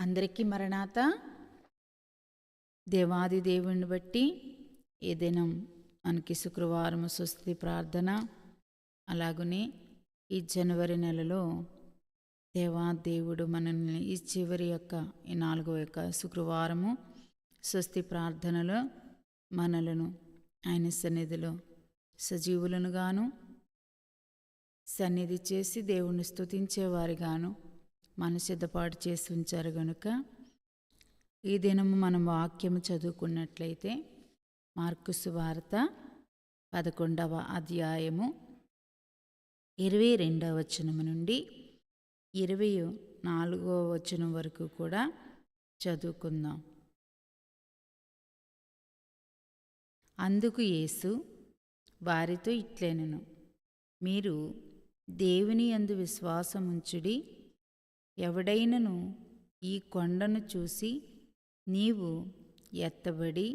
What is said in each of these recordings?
అందరికీ మరణాత. దేవాది దేవుణ్ణి బట్టి ఈ దినం మనకి శుక్రవారం స్వస్తి ప్రార్థన. అలాగనే ఈ జనవరి నెలలో దేవా దేవుడు మనల్ని ఈ చివరి యొక్క ఈ నాలుగో యొక్క శుక్రవారము స్వస్తి ప్రార్థనలో మనలను ఆయన సన్నిధిలో సజీవులను గాను సన్నిధి చేసి దేవుణ్ణి స్తుతించేవారిగాను మన సిద్ధపాటు చేసి ఉంచారు గనుక ఈ దినము మనం వాక్యము చదువుకున్నట్లయితే మార్కుసు వార్త పదకొండవ అధ్యాయము ఇరవై రెండవ వచనము నుండి ఇరవై నాలుగవ వచనం వరకు కూడా చదువుకుందాం. అందుకు యేసు వారితో ఇట్లెనను మీరు దేవుని అందు విశ్వాసముంచుడి ఎవడైనను ఈ కొండను చూసి నీవు ఎత్తబడి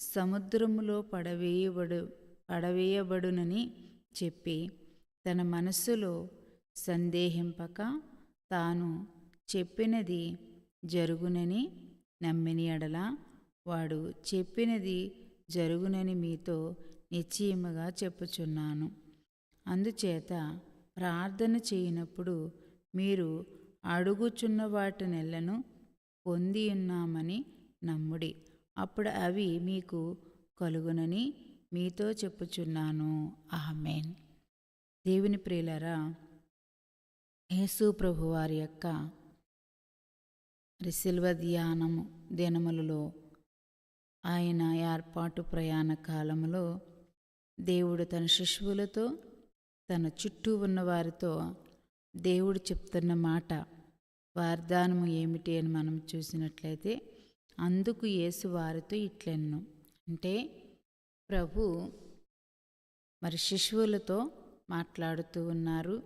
సముద్రములో పడవేయబడు పడవేయబడునని చెప్పి తన మనస్సులో సందేహింపక తాను చెప్పినది జరుగునని నమ్మిని ఎడల వాడు చెప్పినది జరుగునని మీతో నిశ్చయముగా చెప్పుచున్నాను. అందుచేత ప్రార్థన చేయనప్పుడు మీరు అడుగుచున్న వాటినెల్లను పొంది ఉన్నామని నమ్ముడి. అప్పుడు అవి మీకు కలుగునని మీతో చెప్పుచున్నాను. ఆమెన్. దేవుని ప్రియులరా యేసు ప్రభు వారి యొక్క రిసిల్వ ధ్యానము దినములలో ఆయన ఏర్పాటు ప్రయాణ కాలంలో దేవుడు తన శిశువులతో తన చుట్టూ ఉన్న వారితో దేవుడు చెప్తున్న మాట వాగ్దానము ఏమిటి అని మనం చూసినట్లయితే అందుకు యేసు వారితో ఇట్లెన్ను అంటే ప్రభు మరి శిశువులతో మాట్లాడుతూ ఉన్నారు.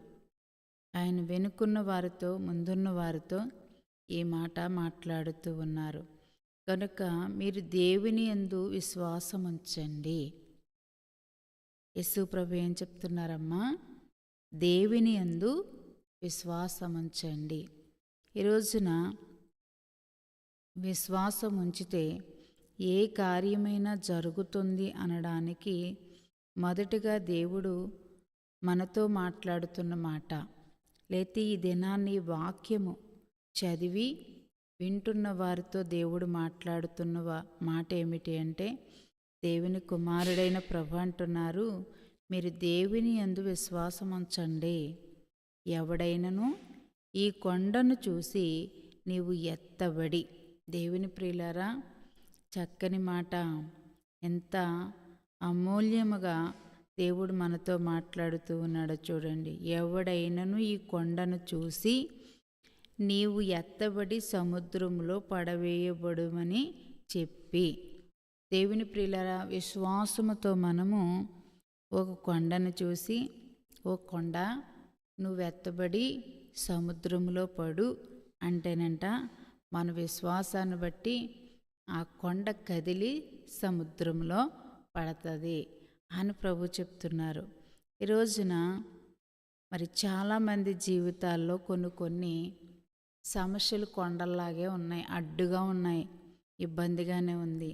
ఆయన వెనుకున్న వారితో ముందున్న వారితో ఈ మాట మాట్లాడుతూ ఉన్నారు. కనుక మీరు దేవుని యందు విశ్వాసం ఉంచండి. యశు ప్రభు ఏం చెప్తున్నారమ్మా? దేవుని యందు విశ్వాసం ఉంచండి. ఈ రోజున విశ్వాసం ఉంచితే ఏ కార్యమైనా జరుగుతుంది అనడానికి మొదటగా దేవుడు మనతో మాట్లాడుతున్న మాట. లేతే ఈ దినాన్ని వాక్యము చదివి వింటున్న వారితో దేవుడు మాట్లాడుతున్న వా- మాట ఏమిటి అంటే దేవుని కుమారుడైన ప్రభు అంటున్నారు మీరు దేవుని యందు విశ్వాసం ఉంచండి ఎవడైనను ఈ కొండను చూసి నీవు ఎత్తబడి. దేవుని ప్రియులారా చక్కని మాట. ఎంత అమూల్యముగా దేవుడు మనతో మాట్లాడుతూ ఉన్నాడో చూడండి. ఎవడైనను ఈ కొండను చూసి నీవు ఎత్తబడి సముద్రంలో పడవేయబడుమని చెప్పి. దేవుని ప్రియులరా విశ్వాసముతో మనము ఒక కొండను చూసి ఓ కొండ నువ్వు ఎత్తబడి సముద్రంలో పడు అంటేనంట మన విశ్వాసాన్ని బట్టి ఆ కొండ కదిలి సముద్రంలో పడుతుంది అని ప్రభు చెప్తున్నారు. ఈ రోజున మరి చాలామంది జీవితాల్లో కొన్ని కొన్ని సమస్యలు కొండల్లాగే ఉన్నాయి అడ్డుగా ఉన్నాయి ఇబ్బందిగానే ఉంది.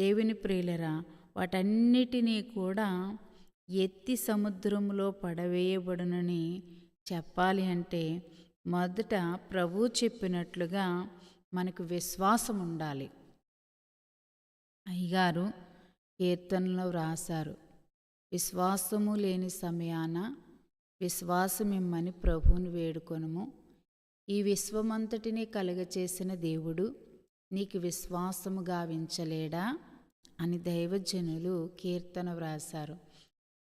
దేవుని ప్రియులరా వాటన్నిటినీ కూడా ఎత్తి సముద్రంలో పడవేయబడునని చెప్పాలి అంటే మొదట ప్రభు చెప్పినట్లుగా మనకు విశ్వాసం ఉండాలి. అయ్యగారు కీర్తనలో వ్రాసారు విశ్వాసము లేని సమయాన విశ్వాసమిమ్మని ప్రభువుని వేడుకొనుము. ఈ విశ్వమంతటిని కలుగచేసిన దేవుడు నీకు విశ్వాసము గావించలేడా? అని దైవజనులు కీర్తన వ్రాశారు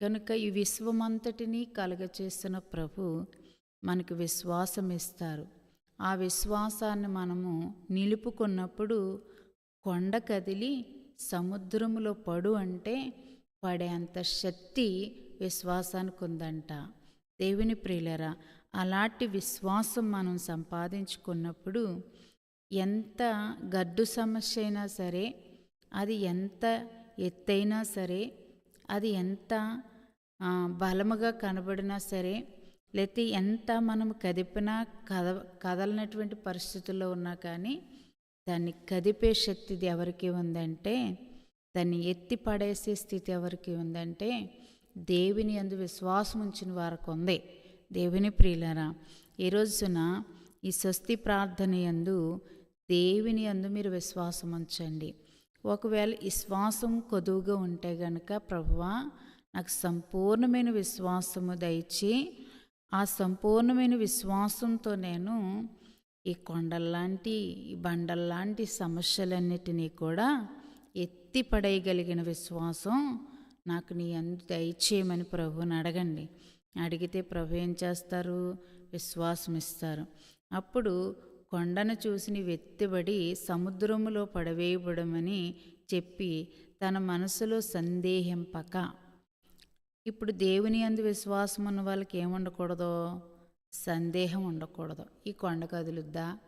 కనుక ఈ విశ్వమంతటిని కలగచేసిన ప్రభు మనకు విశ్వాసం ఇస్తారు ఆ విశ్వాసాన్ని మనము నిలుపుకున్నప్పుడు కొండ కదిలి సముద్రములో పడు అంటే పడేంత శక్తి విశ్వాసానికి ఉందంట. దేవుని ప్రియులరా అలాంటి విశ్వాసం మనం సంపాదించుకున్నప్పుడు ఎంత గడ్డు సమస్య అయినా సరే అది ఎంత ఎత్తైనా సరే అది ఎంత బలముగా కనబడినా సరే లేకపోతే ఎంత మనం కదిపినా కద కదలనటువంటి పరిస్థితుల్లో ఉన్నా కానీ దాన్ని కదిపే శక్తి ఎవరికి ఉందంటే దాన్ని ఎత్తి పడేసే స్థితి ఎవరికి ఉందంటే దేవుని అందు విశ్వాసం ఉంచిన వారికి ఉంది. దేవుని ప్రియులరా ఈ రోజున ఈ స్వస్తి ప్రార్థన యందు దేవుని అందు మీరు విశ్వాసం ఉంచండి. ఒకవేళ విశ్వాసం కొదువుగా ఉంటే గనక ప్రభువా నాకు సంపూర్ణమైన విశ్వాసము దయచి ఆ సంపూర్ణమైన విశ్వాసంతో నేను ఈ కొండల్లాంటి ఈ బండల్లాంటి సమస్యలన్నిటినీ కూడా ఎత్తి పడేయగలిగిన విశ్వాసం నాకు నీ అందు దయచేయమని ప్రభువుని అడగండి. అడిగితే ప్రభు ఏం చేస్తారు? విశ్వాసం ఇస్తారు అప్పుడు కొండను చూసి వెత్తిబడి సముద్రములో పడవేయబడమని చెప్పి తన మనసులో సందేహింపక ఇప్పుడు దేవుని అందు విశ్వాసం ఉన్న వాళ్ళకి ఏముండకూడదు సందేహం ఉండకూడదు. ఈ కొండ కదులుద్దా?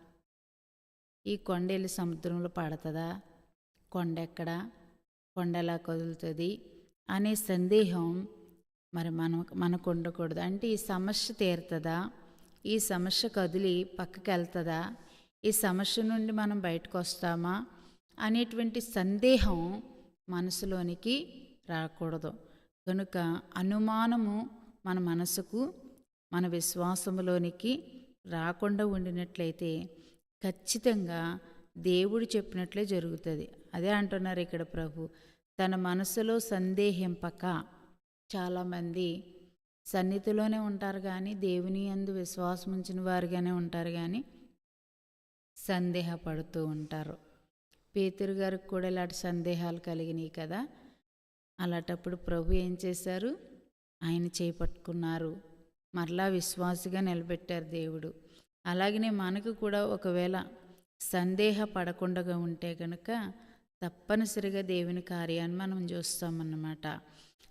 ఈ కొండ వెళ్ళి సముద్రంలో పడుతుందా? కొండ ఎక్కడ? కొండ ఎలా కదులుతుంది? అనే సందేహం మరి మనం మనకు ఉండకూడదు. అంటే ఈ సమస్య తీరుతుందా? ఈ సమస్య కదిలి పక్కకి వెళ్తుందా ఈ సమస్య నుండి మనం బయటకు వస్తామా అనేటువంటి సందేహం మనసులోనికి రాకూడదు. కనుక అనుమానము మన మనసుకు మన విశ్వాసములోనికి రాకుండా ఉండినట్లయితే ఖచ్చితంగా దేవుడు చెప్పినట్లే జరుగుతుంది. అదే అంటున్నారు ఇక్కడ ప్రభు. తన మనసులో సందేహింపక చాలామంది సన్నిధిలోనే ఉంటారు కానీ దేవుని అందు విశ్వాసం ఉంచిన వారుగానే ఉంటారు కానీ సందేహపడుతూ ఉంటారు. పేతురు గారికి కూడా ఇలాంటి సందేహాలు కలిగినాయి కదా. అలాంటప్పుడు ప్రభు ఏం చేశారు? ఆయన చేపట్టుకున్నారు మరలా విశ్వాసిగా నిలబెట్టారు దేవుడు. అలాగనే మనకు కూడా ఒకవేళ సందేహ పడకుండా ఉంటే కనుక తప్పనిసరిగా దేవుని కార్యాన్ని మనం చూస్తామన్నమాట.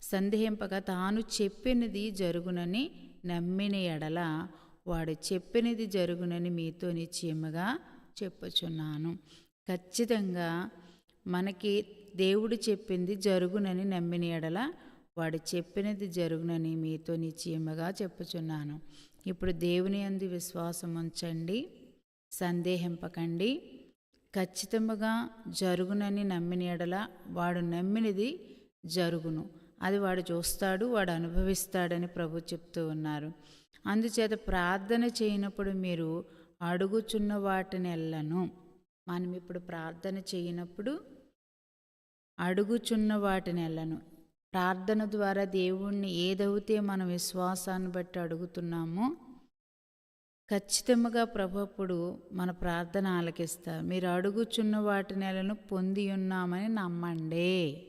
సందేహింపక తాను చెప్పినది జరుగునని నమ్మిన ఎడల వాడు చెప్పినది జరుగునని మీతో నిశ్చయముగా చెప్పుచున్నాను. ఖచ్చితంగా మనకి దేవుడు చెప్పింది జరుగునని నమ్మిన ఎడల వాడు చెప్పినది జరుగునని మీతో నిశ్చయముగా చెప్పుచున్నాను. ఇప్పుడు దేవుని అందు విశ్వాసం ఉంచండి సందేహింపకండి. ఖచ్చితంగా జరుగునని నమ్మిన ఎడల వాడు నమ్మినది జరుగును. అది వాడు చూస్తాడు వాడు అనుభవిస్తాడని ప్రభు చెప్తూ ఉన్నారు. అందుచేత ప్రార్థన చేయనప్పుడు మీరు అడుగుచున్న వాటిని ఎల్లను మనం ఇప్పుడు ప్రార్థన చేయనప్పుడు అడుగుచున్న వాటిని ఎల్లను ప్రార్థన ద్వారా దేవుణ్ణి ఏదైతే మన విశ్వాసాన్ని బట్టి అడుగుతున్నామో ఖచ్చితంగా ప్రభుప్పుడు మన ప్రార్థన ఆలకిస్తారు మీరు అడుగుచున్న వాటి నెలను పొంది ఉన్నామని నమ్మండి.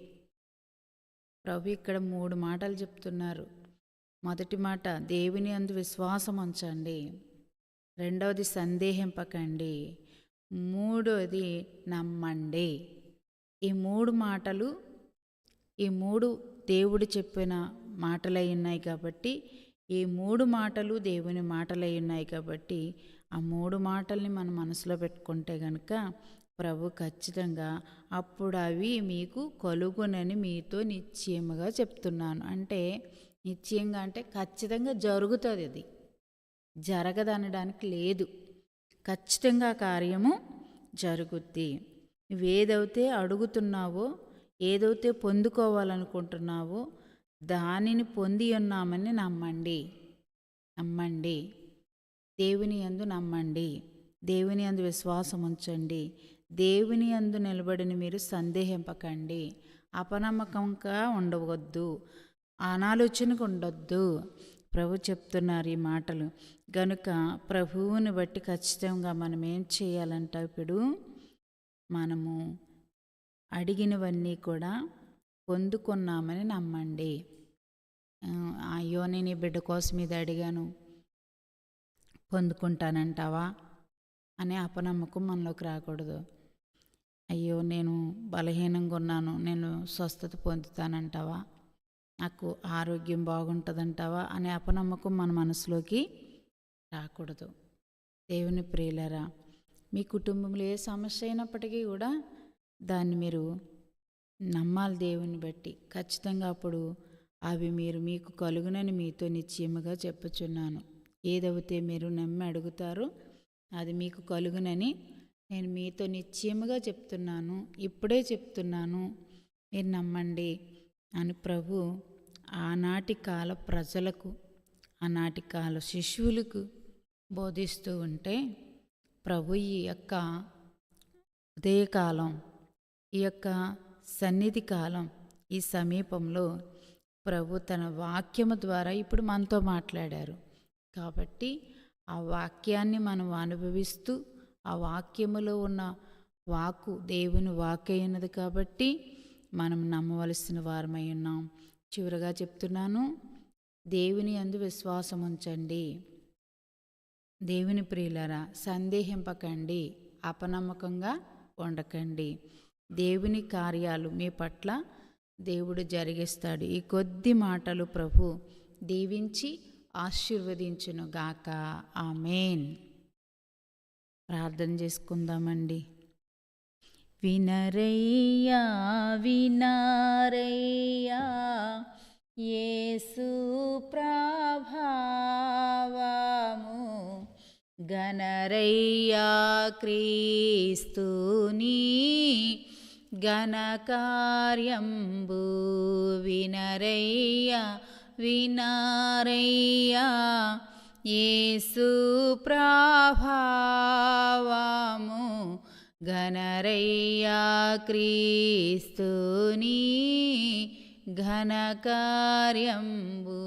ప్రభు ఇక్కడ మూడు మాటలు చెప్తున్నారు. మొదటి మాట దేవుని అందు విశ్వాసం ఉంచండి. రెండవది సందేహింపకండి. మూడవది నమ్మండి. ఈ మూడు మాటలు ఈ మూడు దేవుడు చెప్పిన మాటలై ఉన్నాయి కాబట్టి ఈ మూడు మాటలు దేవుని మాటలై ఉన్నాయి కాబట్టి ఆ మూడు మాటల్ని మన మనసులో పెట్టుకుంటే గనుక ప్రభు ఖచ్చితంగా అప్పుడు అవి మీకు కలుగునని మీతో నిశ్చయముగా చెప్తున్నాను. అంటే నిశ్చయంగా అంటే ఖచ్చితంగా జరుగుతుంది అది. జరగదనడానికి లేదు. ఖచ్చితంగా కార్యము జరుగుద్ది. నువ్వేదైతే అడుగుతున్నావో ఏదైతే పొందుకోవాలనుకుంటున్నావో దానిని పొంది ఉన్నామని నమ్మండి. నమ్మండి. దేవుని యందు నమ్మండి. దేవుని యందు విశ్వాసం ఉంచండి. దేవుని యందు నిలబడిన మీరు సందేహింపకండి. అపనమ్మకంగా ఉండవద్దు. అనాలోచనకు ఉండొద్దు. ప్రభు చెప్తున్నారు ఈ మాటలు. గనుక ప్రభువుని బట్టి ఖచ్చితంగా మనం ఏం చేయాలంటే ఇప్పుడు మనము అడిగినవన్నీ కూడా పొందుకున్నామని నమ్మండి. అయ్యో నేను ఈ బిడ్డ కోసం ఇది అడిగాను. పొందుకుంటానంటావా అనే అపనమ్మకం మనలోకి రాకూడదు. అయ్యో నేను బలహీనంగా ఉన్నాను నేను స్వస్థత పొందుతానంటావా? నాకు ఆరోగ్యం బాగుంటుందంటావా అనే అపనమ్మకం మన మనసులోకి రాకూడదు. దేవుని ప్రియులరా మీ కుటుంబంలో ఏ సమస్య అయినప్పటికీ కూడా దాన్ని మీరు నమ్మాలి దేవుని బట్టి. ఖచ్చితంగా అప్పుడు అవి మీరు మీకు కలుగునని మీతో నిశ్చయముగా చెప్పుచున్నాను. ఏదైతే మీరు నమ్మి అడుగుతారో అది మీకు కలుగునని నేను మీతో నిశ్చయముగా చెప్తున్నాను. ఇప్పుడే చెప్తున్నాను. మీరు నమ్మండి అని ప్రభు ఆనాటి కాల ప్రజలకు ఆనాటి కాల శిశువులకు బోధిస్తూ ఉంటే ప్రభు ఈ యొక్క ఉదయకాలం ఈ యొక్క సన్నిధి కాలం ఈ సమీపంలో ప్రభు తన వాక్యము ద్వారా ఇప్పుడు మనతో మాట్లాడారు. కాబట్టి ఆ వాక్యాన్ని మనం అనుభవిస్తూ ఆ వాక్యములో ఉన్న వాకు దేవుని వాకైనది కాబట్టి మనం నమ్మవలసిన వారమై ఉన్నాం. చివరగా చెప్తున్నాను దేవుని అందు విశ్వాసం ఉంచండి దేవుని ప్రియులరా సందేహింపకండి అపనమ్మకంగా ఉండకండి. దేవుని కార్యాలు మీ పట్ల దేవుడు జరిగిస్తాడు. ఈ కొద్ది మాటలు ప్రభు దీవించి ఆశీర్వదించును గాక. ఆమెన్. ప్రార్థన చేసుకుందామండి. వినరయ్యా వినారయ్యా యేసు ప్రభావము గణరయ్యా క్రీస్తుని గణకార్యంబు వినరయ్యా వినారయ్యా యేసు ప్రాభావాము గణరయ్యా క్రీస్తుని ఘనకార్యంబు